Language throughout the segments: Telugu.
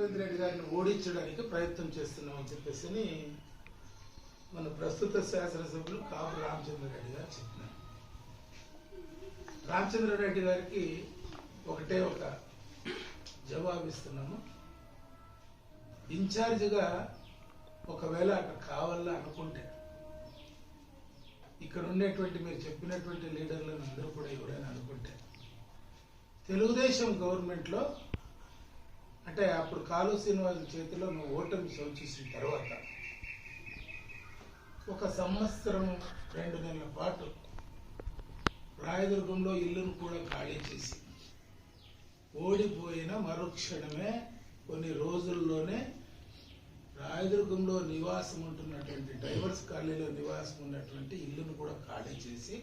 గోవింద్ రెడ్డి గారిని ఓడించడానికి ప్రయత్నం చేస్తున్నామని చెప్పేసి మన ప్రస్తుత శాసనసభ్యులు కాపు రామచంద్రారెడ్డి గారు చెప్పినారు. రామచంద్రారెడ్డి గారికి ఒకటే ఒక జవాబు ఇస్తున్నాము. ఇన్ఛార్జిగా ఒకవేళ అక్కడ కావాలా అనుకుంటే ఇక్కడ ఉండేటువంటి మీరు చెప్పినటువంటి లీడర్లను అందరూ కూడా ఎవరైనా అనుకుంటే తెలుగుదేశం గవర్నమెంట్లో అంటే అప్పుడు కాలు శ్రీనివాస్ చేతిలో నువ్వు ఓటమి సూచించిన తర్వాత ఒక సంవత్సరం రెండు నెలల పాటు రాయదుర్గంలో ఇల్లును కూడా ఖాళీ చేసి ఓడిపోయిన మరుక్షణమే కొన్ని రోజుల్లోనే రాయదుర్గంలో నివాసం ఉంటున్నటువంటి డైవర్స్ కాలనీలో నివాసం ఉన్నటువంటి ఇల్లును కూడా ఖాళీ చేసి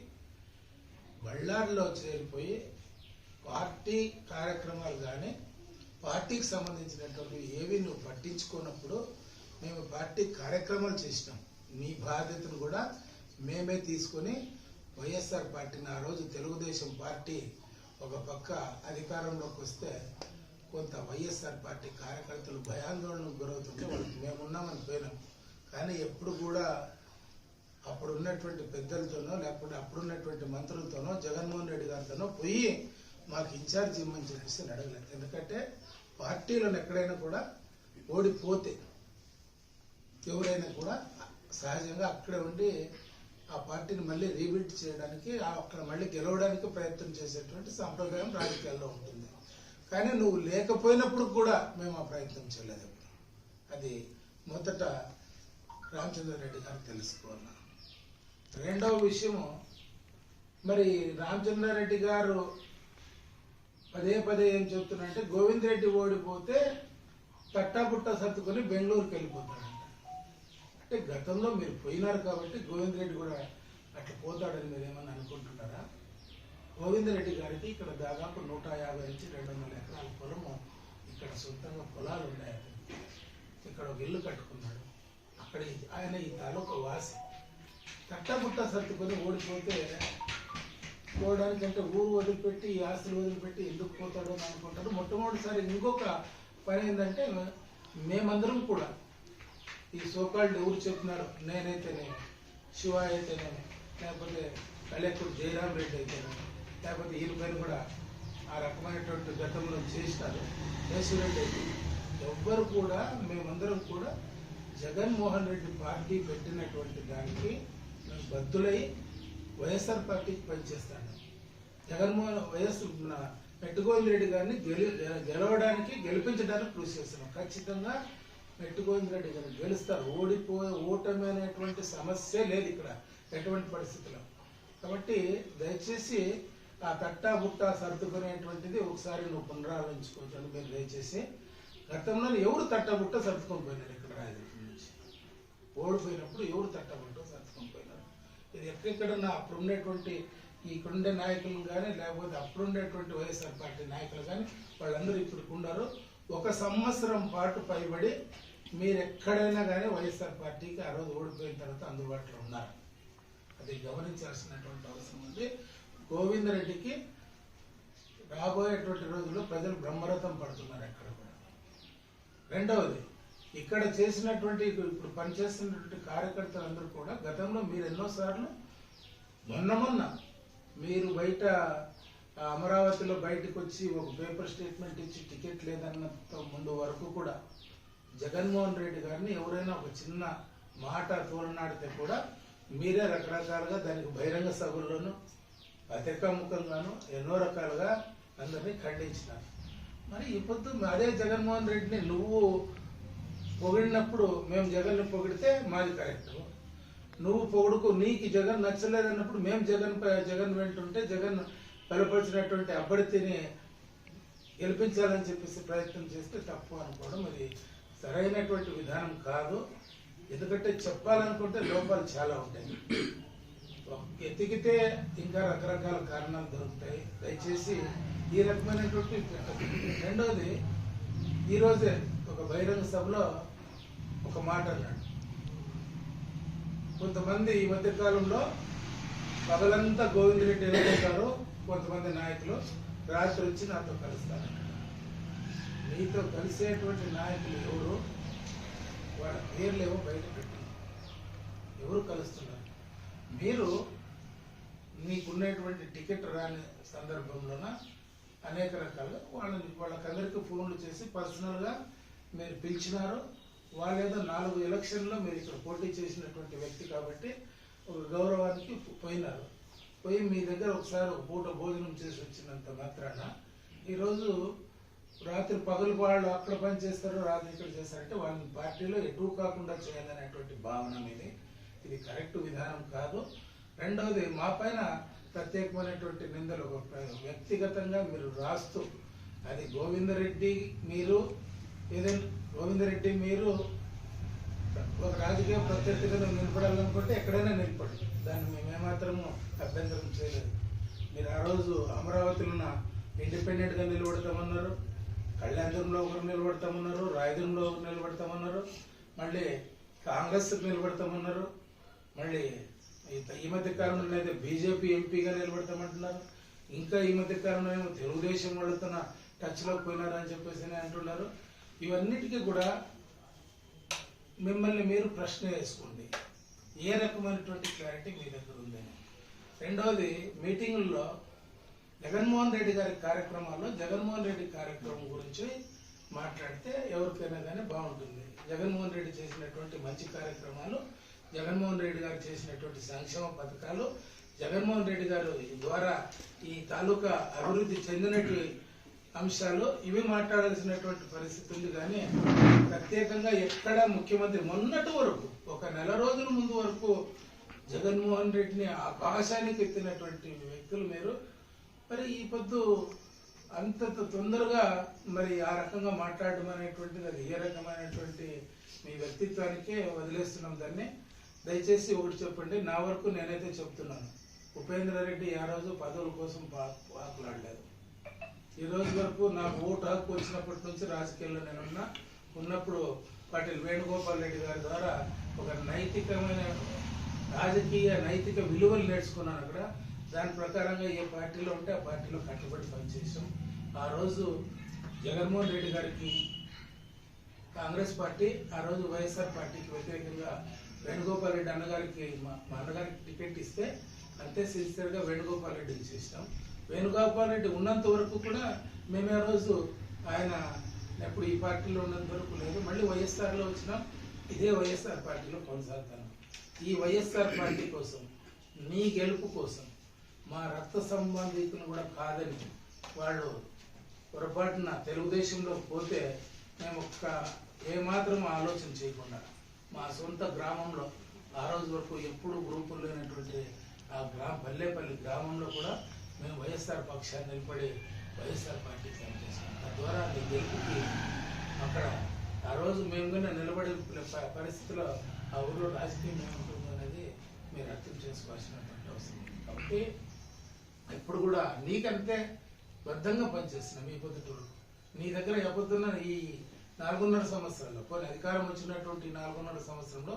బళ్ళారిలో చేరిపోయి పార్టీ కార్యక్రమాలు కానీ పార్టీకి సంబంధించినటువంటి ఏవి నువ్వు పట్టించుకున్నప్పుడు మేము పార్టీ కార్యక్రమాలు చేసినాం. నీ బాధ్యతను కూడా మేమే తీసుకొని వైఎస్ఆర్ పార్టీని ఆ రోజు తెలుగుదేశం పార్టీ ఒక పక్క అధికారంలోకి వస్తే కొంత వైఎస్ఆర్ పార్టీ కార్యకర్తలు భయాందోళనకు గురవుతుంటే వాళ్ళకి మేమున్నామని పోయినాం. కానీ ఎప్పుడు కూడా అప్పుడు ఉన్నటువంటి పెద్దలతోనో లేకపోతే అప్పుడున్నటువంటి మంత్రులతోనో జగన్మోహన్ రెడ్డి గారితోనో పోయి మాకు ఇన్ఛార్జ్ ఇవ్వమని చెప్పేసి నేను అడగలేదు. ఎందుకంటే పార్టీలను ఎక్కడైనా కూడా ఓడిపోతే ఎవరైనా కూడా సహజంగా అక్కడే ఉండి ఆ పార్టీని మళ్ళీ రీబిల్డ్ చేయడానికి అక్కడ మళ్ళీ గెలవడానికి ప్రయత్నం చేసేటువంటి సాంప్రదాయం రాజకీయాల్లో ఉంటుంది. కానీ నువ్వు లేకపోయినప్పుడు కూడా మేము ఆ ప్రయత్నం చేయలేదు ఎప్పుడు. అది మొదట రామచంద్రారెడ్డి గారు తెలుసుకోవాలి? రెండవ విషయము మరి రామచంద్రారెడ్డి గారు పదే పదే ఏం చెప్తున్నారంటే గోవింద్ రెడ్డి ఓడిపోతే తట్టాపుట్ట సర్దుకొని బెంగళూరుకి వెళ్ళిపోతాడంట అంటే గతంలో మీరు పోయినారు కాబట్టి గోవింద్ రెడ్డి కూడా అట్లా పోతాడని మీరు ఏమని అనుకుంటున్నారా? గోవింద్ రెడ్డి గారికి ఇక్కడ దాదాపు నూట యాభై నుంచి రెండు వందల ఎకరాల పొలము ఇక్కడ సొంతంగా పొలాలు ఉన్నాయి. ఇక్కడ ఒక ఇల్లు కట్టుకున్నాడు. అక్కడ ఆయన ఈ తాలూకా వాసి. తట్టబుట్ట సర్దుకొని ఓడిపోతే పోవడానికంటే ఊరు వదిలిపెట్టి ఈ ఆస్తులు వదిలిపెట్టి ఎందుకు పోతాడో అని అనుకుంటాడు మొట్టమొదటిసారి ఇంకొక పని ఏంటంటే మేమందరం కూడా ఈ సోకాళ్ళు ఎవరు చెప్తున్నారు నేనైతేనే శివ అయితేనే లేకపోతే కలెక్టర్ జయరాం రెడ్డి అయితేనే లేకపోతే ఈయన పైన కూడా ఆ రకమైనటువంటి గతంలో చేసినారు. కేశవరెడ్డి అయితే ఎవ్వరు కూడా మేమందరం కూడా జగన్మోహన్ రెడ్డి పార్టీ పెట్టినటువంటి దానికి మేము బద్దులై వైఎస్ఆర్ పార్టీకి పనిచేస్తాను. జగన్మోహన్ వైఎస్ మన రెడ్డి గారిని గెలి గెలవడానికి గెలిపించడానికి కృషి చేస్తున్నాం. ఖచ్చితంగా పెట్టుకోని రెడ్డి గారిని గెలుస్తారు. ఓడిపోయే ఓటమి అనేటువంటి సమస్య లేదు ఇక్కడ ఎటువంటి పరిస్థితుల్లో. కాబట్టి దయచేసి ఆ తట్టా బుట్టా సర్దుకునేటువంటిది ఒకసారి నువ్వు పునరాలోచించుకోవచ్చు మీరు దయచేసి గతంలో ఎవరు తట్టా బుట్ట సర్దుకొని పోయినారు ఇక్కడ రాయదుర్గం నుంచి? ఓడిపోయినప్పుడు ఎవరు తట్టా బుట్ట సర్దుకొని పోయినారు? ఎక్కడెక్కడున్న అప్పుడు ఉండేటువంటి ఇక్కడుండే నాయకులు కానీ లేకపోతే అప్పుడుండేటువంటి వైఎస్ఆర్ పార్టీ నాయకులు కానీ వాళ్ళందరూ ఇప్పుడు ఉన్నారు. ఒక సంవత్సరం పాటు పైబడి మీరు ఎక్కడైనా కానీ వైఎస్ఆర్ పార్టీకి ఆ రోజు ఓడిపోయిన తర్వాత అందుబాటులో ఉన్నారు. అది గమనించాల్సినటువంటి అవసరం ఉంది. గోవిందరెడ్డికి రాబోయేటువంటి రోజుల్లో ప్రజలు బ్రహ్మరథం పడుతున్నారు ఎక్కడ కూడా. రెండవది ఇక్కడ చేసినటువంటి ఇప్పుడు పనిచేస్తున్నటువంటి కార్యకర్తలందరూ కూడా గతంలో మీరు ఎన్నోసార్లు మొన్న మొన్న మీరు బయట అమరావతిలో బయటకు వచ్చి ఒక పేపర్ స్టేట్మెంట్ ఇచ్చి టికెట్ లేదన్నంత ముందు వరకు కూడా జగన్మోహన్ రెడ్డి గారిని ఎవరైనా ఒక చిన్న మాట తోలనాడితే కూడా మీరే రకరకాలుగా దానికి బహిరంగ సభల్లోనూ పత్రికాముఖంగాను ఎన్నో రకాలుగా అందరినీ ఖండించినారు. మరి ఇప్పుడు అదే జగన్మోహన్ రెడ్డిని నువ్వు పొగిడినప్పుడు మేము జగన్ని పొగిడితే మాది కరెక్ట్ నువ్వు పొగుడుకు నీకు జగన్ నచ్చలేదన్నప్పుడు మేము జగన్ పై- జగన్ వెంటుంటే జగన్ బలపరిచినటువంటి అభ్యర్థిని గెలిపించాలని చెప్పేసి ప్రయత్నం చేస్తే తప్పు అనుకోవడం అది సరైనటువంటి విధానం కాదు. ఎందుకంటే చెప్పాలనుకుంటే లోపాలు చాలా ఉంటాయి. ఎతికితే ఇంకా రకరకాల కారణాలు దొరుకుతాయి. దయచేసి ఈ రకమైనటువంటి రెండవది ఈరోజే ఒక బహిరంగ సభలో ఒక మాట అన్నాడు. కొంతమంది ఈ మధ్య కాలంలో పగలంతా గోవిందరెడ్డి వెళ్ళిపోతారు కొంతమంది నాయకులు రాత్రి వచ్చి నాతో కలుస్తారు. మీతో కలిసేటువంటి నాయకులు ఎవరు వాళ్ళ పేర్లు ఏవో బయట పెట్టి ఎవరు కలుస్తున్నారు? మీరు మీకున్నటువంటి టికెట్ రాని సందర్భంలోన? అనేక రకాలు. వాళ్ళని వాళ్ళకందరికీ ఫోన్లు చేసి పర్సనల్గా మీరు పిలిచినారు వాళ్ళు ఏదో నాలుగు ఎలక్షన్లో మీరు ఇక్కడ పోటీ చేసినటువంటి వ్యక్తి కాబట్టి ఒక గౌరవానికి పోయినారు. పోయి మీ దగ్గర ఒకసారి ఒక పూట భోజనం చేసి వచ్చినంత మాత్రాన ఈరోజు రాత్రి పగలు వాళ్ళు అక్కడ పని చేస్తారు రాత్రి ఇక్కడ చేస్తారంటే వాళ్ళని పార్టీలో ఎటు కాకుండా చేయాలనేటువంటి భావన మీది. ఇది కరెక్ట్ విధానం కాదు. రెండవది మా పైన ప్రత్యేకమైనటువంటి నిందలు ఒక వ్యక్తిగతంగా మీరు రాస్తూ అది గోవిందరెడ్డి మీరు ఏదైనా గోవిందరెడ్డి మీరు ఒక రాజకీయ ప్రత్యర్థిగా నిలబడాలనుకుంటే ఎక్కడైనా నిలబడి దాన్ని మేము ఏమాత్రము అభ్యంతరం చేయలేదు. మీరు ఆ రోజు అమరావతిలో ఉన్న ఇండిపెండెంట్గా నిలబడతామన్నారు కళ్యాణంలో ఒకరు నిలబడతామన్నారు రాయదుర్గంలో ఒకరు నిలబడతామన్నారు మళ్ళీ కాంగ్రెస్కి నిలబడతామన్నారు మళ్ళీ ఈ- ఈ మధ్య కాలంలో అయితే బీజేపీ ఎంపీగా నిలబడతామంటున్నారు. ఇంకా ఈ మధ్య కాలంలో ఏమో తెలుగుదేశం వాళ్ళతో టచ్లో పోయినారని చెప్పేసి అంటున్నారు. ఇవన్నిటికీ కూడా మిమ్మల్ని మీరు ప్రశ్న వేసుకోండి. ఏ రకమైనటువంటి క్లారిటీ మీ దగ్గర ఉందని రెండవది మీటింగుల్లో జగన్మోహన్ రెడ్డి గారి కార్యక్రమాల్లో జగన్మోహన్ రెడ్డి కార్యక్రమం గురించి మాట్లాడితే ఎవరికైనా కానీ బాగుంటుంది. జగన్మోహన్ రెడ్డి చేసినటువంటి మంచి కార్యక్రమాలు జగన్మోహన్ రెడ్డి గారు చేసినటువంటి సంక్షేమ పథకాలు జగన్మోహన్ రెడ్డి గారు ద్వారా ఈ తాలూకా అభివృద్ధి చెందినటువంటి అంశాలు ఇవి మాట్లాడాల్సినటువంటి పరిస్థితి ఉంది. కానీ ప్రత్యేకంగా ఎక్కడ ముఖ్యమంత్రి మొన్నటి వరకు ఒక నెల రోజుల ముందు వరకు జగన్మోహన్ రెడ్డిని ఆకాశానికి ఎత్తినటువంటి వ్యక్తులు మీరు మరి ఈ పొద్దు అంత తొందరగా మరి ఆ రకంగా మాట్లాడడం అనేటువంటిది అది ఏ రకమైనటువంటి మీ వ్యక్తిత్వానికే వదిలేస్తున్నాం దాన్ని. దయచేసి ఒకటి చెప్పండి నా వరకు నేనైతే చెప్తున్నాను. ఉపేంద్ర రెడ్డి ఆ రోజు పదవుల కోసం పాకులాడలేదు. ఈ రోజు వరకు నాకు ఓటు హక్కు వచ్చినప్పటి నుంచి రాజకీయాల్లో నేనున్నా. ఉన్నప్పుడు పాటిల్ వేణుగోపాల్ రెడ్డి గారి ద్వారా ఒక నైతికమైన రాజకీయ నైతిక విలువలు నేర్చుకున్నాను అక్కడ. దాని ప్రకారంగా ఏ పార్టీలో ఉంటే ఆ పార్టీలో కట్టుబడి పనిచేసాం ఆ రోజు జగన్మోహన్ రెడ్డి గారికి కాంగ్రెస్ పార్టీ ఆ రోజు వైఎస్ఆర్ పార్టీకి వ్యతిరేకంగా వేణుగోపాల్ రెడ్డి అన్నగారికి మా మా అన్నగారికి టికెట్ ఇస్తే అంతే సిన్సియర్గా వేణుగోపాల్ రెడ్డికి చేసినాం వేణుగోపాల్ రెడ్డి ఉన్నంత వరకు కూడా మేము ఆ రోజు ఆయన ఎప్పుడు ఈ పార్టీలో ఉన్నంత వరకు లేదు. మళ్ళీ వైఎస్ఆర్లో వచ్చినాం. ఇదే వైఎస్ఆర్ పార్టీలో కొనసాగుతాను ఈ వైఎస్ఆర్ పార్టీ కోసం నీ గెలుపు కోసం మా రక్త సంబంధితులు కూడా కాదని వాళ్ళు పొరపాటున తెలుగుదేశంలో పోతే మేము ఒక్క ఏమాత్రం ఆలోచన చేయకుండా మా సొంత గ్రామంలో ఆ రోజు వరకు ఎప్పుడు గ్రూపులు లేనటువంటి ఆ గ్రామ పల్లెపల్లి గ్రామంలో కూడా మేము వైఎస్ఆర్ పక్షాన్ని నిలబడి వైఎస్ఆర్ పార్టీ పనిచేసాం తద్వారా అది గెలుపుకి అక్కడ ఆ రోజు మేము కూడా నిలబడే పరిస్థితిలో ఆ ఊళ్ళో రాజకీయం ఏముంటుందో అనేది మీరు అర్థం చేసుకోవాల్సినటువంటి అవసరం కాబట్టి ఇప్పుడు కూడా నీకంతే బద్ధంగా పనిచేస్తున్నాం మీ పొద్దుటూరు. నీ దగ్గర ఎప్పుడున్న ఈ నాలుగున్నర సంవత్సరాల్లో. కొన్ని అధికారం వచ్చినటువంటి నాలుగున్నర సంవత్సరంలో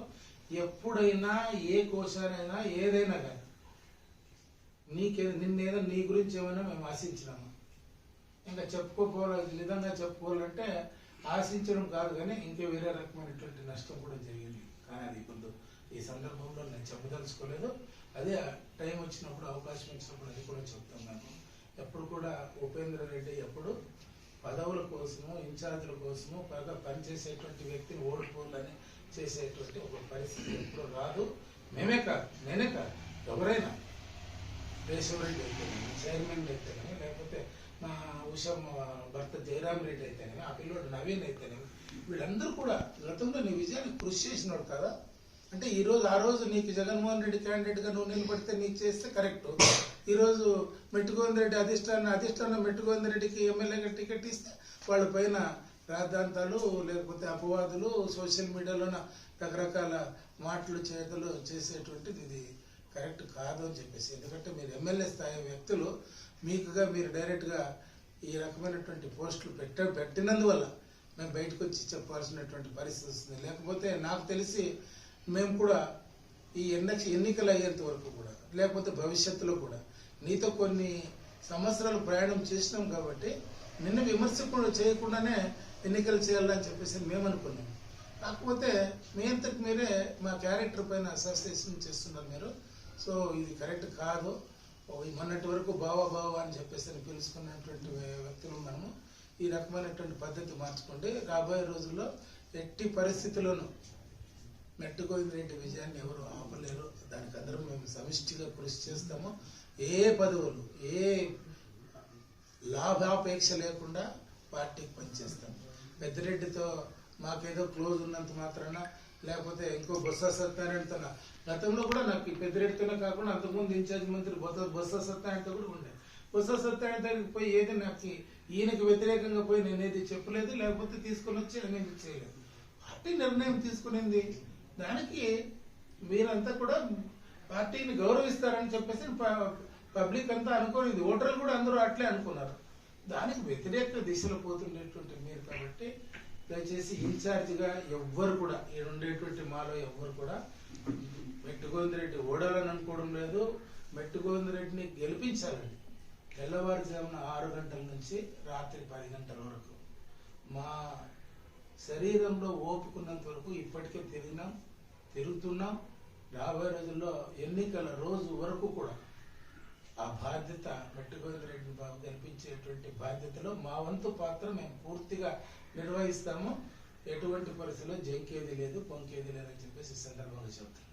ఎప్పుడైనా ఏ కోశానైనా ఏదైనా కానీ నీకే నిన్నేదో నీ గురించి ఏమైనా మేము ఆశించినాము? ఇంకా చెప్పుకోపోవాలి నిజంగా చెప్పుకోవాలంటే ఆశించడం కాదు కానీ ఇంకా వేరే రకమైనటువంటి నష్టం కూడా జరిగింది. కానీ అది ఇప్పుడు ఈ సందర్భంలో నేను చెప్పదలుచుకోలేదు. అదే టైం వచ్చినప్పుడు అవకాశం వచ్చినప్పుడు అది కూడా చెప్తున్నాను ఎప్పుడు కూడా ఉపేంద్ర రెడ్డి ఎప్పుడు పదవుల కోసము ఇన్ఛార్జీల కోసము బాగా పనిచేసేటువంటి వ్యక్తిని ఓడిపోలని చేసేటువంటి ఒక పరిస్థితి ఎప్పుడు రాదు. మేమే కాదు నేనే కాదు ఎవరైనా. రేసవరెడ్డి అయితే కానీ చైర్మన్ అయితేనేమి లేకపోతే మా ఉషమ్మ భర్త జయరామ్ రెడ్డి అయితేనేమి ఆ పిల్లోడు నవీన్ అయితేనేమి వీళ్ళందరూ కూడా గతంలో నీ విజయాన్ని కృషి చేసినాడు కదా. అంటే ఈరోజు ఆ రోజు నీకు జగన్మోహన్ రెడ్డి క్యాండిడేట్గా నువ్వు నిలబడితే నీకు చేస్తే కరెక్ట్ ఈరోజు మెట్టుకోని రెడ్డి అధిష్టాన అధిష్టాన మెట్టుకోని రెడ్డికి ఎమ్మెల్యేగా టికెట్ ఇస్తే వాళ్ళ పైన రాద్ధాంతాలు లేకపోతే అపవాదులు సోషల్ మీడియాలోన రకరకాల మాటలు చేతలు చేసేటువంటిది ఇది కరెక్ట్ కాదు అని చెప్పేసి. ఎందుకంటే మీరు ఎమ్మెల్యే స్థాయి వ్యక్తులు మీకుగా మీరు డైరెక్ట్గా ఈ రకమైనటువంటి పోస్టులు పెట్ట పెట్టినందువల్ల మేము బయటకు వచ్చి చెప్పాల్సినటువంటి పరిస్థితి వస్తుంది. లేకపోతే నాకు తెలిసి మేము కూడా ఈ ఎన్నిక ఎన్నికలు అయ్యేంత వరకు కూడా లేకపోతే భవిష్యత్తులో కూడా నీతో కొన్ని సంవత్సరాలు ప్రయాణం చేసినాం కాబట్టి నిన్న విమర్శకుండా చేయకుండానే ఎన్నికలు చేయాలని చెప్పేసి మేము అనుకున్నాం కాకపోతే మీ అంతకు మీరే మా క్యారెక్టర్ పైన అసోసియేషన్ చేస్తున్నారు మీరు. సో ఇది కరెక్ట్ కాదు. మొన్నటి వరకు బావా బావా అని చెప్పేసి అని పిలుచుకున్నటువంటి వ్యక్తులు మనము. ఈ రకమైనటువంటి పద్ధతి మార్చుకుంటే రాబోయే రోజుల్లో ఎట్టి పరిస్థితుల్లోనూ మెట్టు గోవిందరెడ్డి విజయాన్ని ఎవరు ఆపలేరు. దానికి అందరం మేము సమిష్టిగా కృషి చేస్తాము. ఏ పదవులు ఏ లాభాపేక్ష లేకుండా పార్టీకి పనిచేస్తాం. పెద్దిరెడ్డితో మాకేదో క్లోజ్ ఉన్నంత మాత్రాన లేకపోతే ఇంకో బొత్స సత్యనారాయణతో గతంలో కూడా నాకు ఈ పెద్దిరెడ్డితోనే కాకుండా అంతకుముందు ఇన్ఛార్జ్ మంత్రి బొత్స బొత్స సత్యనారాయణతో కూడా ఉండే. బొత్స సత్యనారాయణ పోయి ఏది నాకు ఈయనకి వ్యతిరేకంగా పోయి నేనేది చెప్పలేదు లేకపోతే తీసుకొని వచ్చి అనేది చేయలేదు. పార్టీ నిర్ణయం తీసుకునేది. దానికి మీరంతా కూడా పార్టీని గౌరవిస్తారని చెప్పేసి పబ్లిక్ అంతా అనుకోనింది ఓటర్లు కూడా అందరూ అట్లే అనుకున్నారు. దానికి వ్యతిరేక దిశలో పోతుండేటువంటి మీరు కాబట్టి దయచేసి ఇన్ఛార్జిగా ఎవ్వరు కూడా ఈ ఉండేటువంటి మాలో ఎవ్వరు కూడా మెట్టుగోవిందరెడ్డి ఓడాలని అనుకోవడం లేదు. మెట్టుగోవిందరెడ్డిని గెలిపించాలండి తెల్లవారుజామున ఆరు గంటల నుంచి రాత్రి పది గంటల వరకు మా శరీరంలో ఓపుకున్నంత వరకు ఇప్పటికే తిరిగినాం తిరుగుతున్నాం. రాబోయే రోజుల్లో ఎన్నికల రోజు వరకు కూడా ఆ బాధ్యత మెట్టుగోవిందరెడ్డి బాబు కల్పించేటువంటి బాధ్యతలో మా వంతు పాత్ర మేము పూర్తిగా నిర్వహిస్తాము. ఎటువంటి పరిస్థితుల్లో జంకేది లేదు పొంకేది లేదని చెప్పేసి సందర్భంగా చెబుతాను